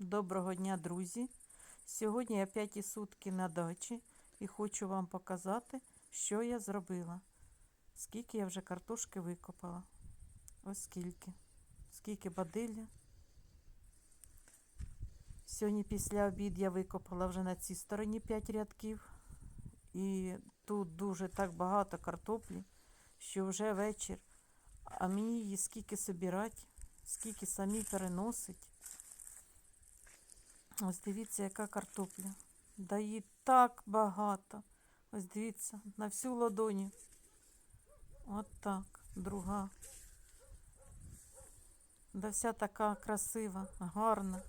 Доброго дня, друзі! Сьогодні я п'яті сутки на дачі і хочу вам показати, що я зробила. Скільки я вже картошки викопала. Ось скільки. Скільки бадилля. Сьогодні після обід я викопала вже на цій стороні 5 рядків. І тут дуже так багато картоплі, що вже вечір. А мені її скільки собирати, скільки самі переносить. Ось дивіться, яка картопля. Да її так багато. Ось дивіться, на всю ладоню. От так, друга. Да вся така красива, гарна.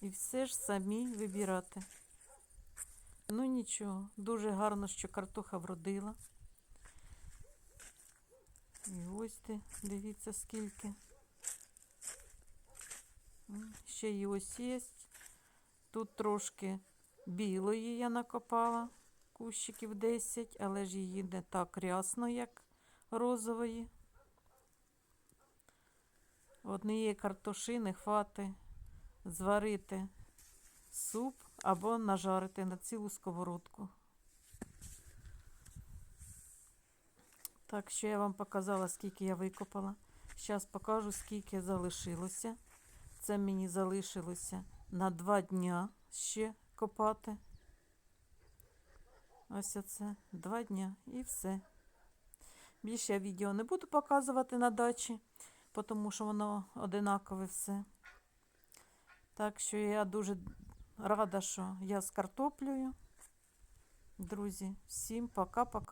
І все ж самі вибирати. Ну нічого, дуже гарно, що картоха вродила. І ось ти, дивіться, скільки. Ще й ось є. Тут трошки білої я накопала, кущиків 10, але ж її не так рясно, як розової. Однієї картошини хвати зварити суп або нажарити на цілу сковородку. Так, що я вам показала, скільки я викопала. Зараз покажу, скільки залишилося. Це мені залишилося на два дня ще копати. Ось оце два дня і все. Більше я відео не буду показувати на дачі, тому що воно одинакове все. Так що я дуже рада, що я з картоплею. Друзі, всім пока-пока.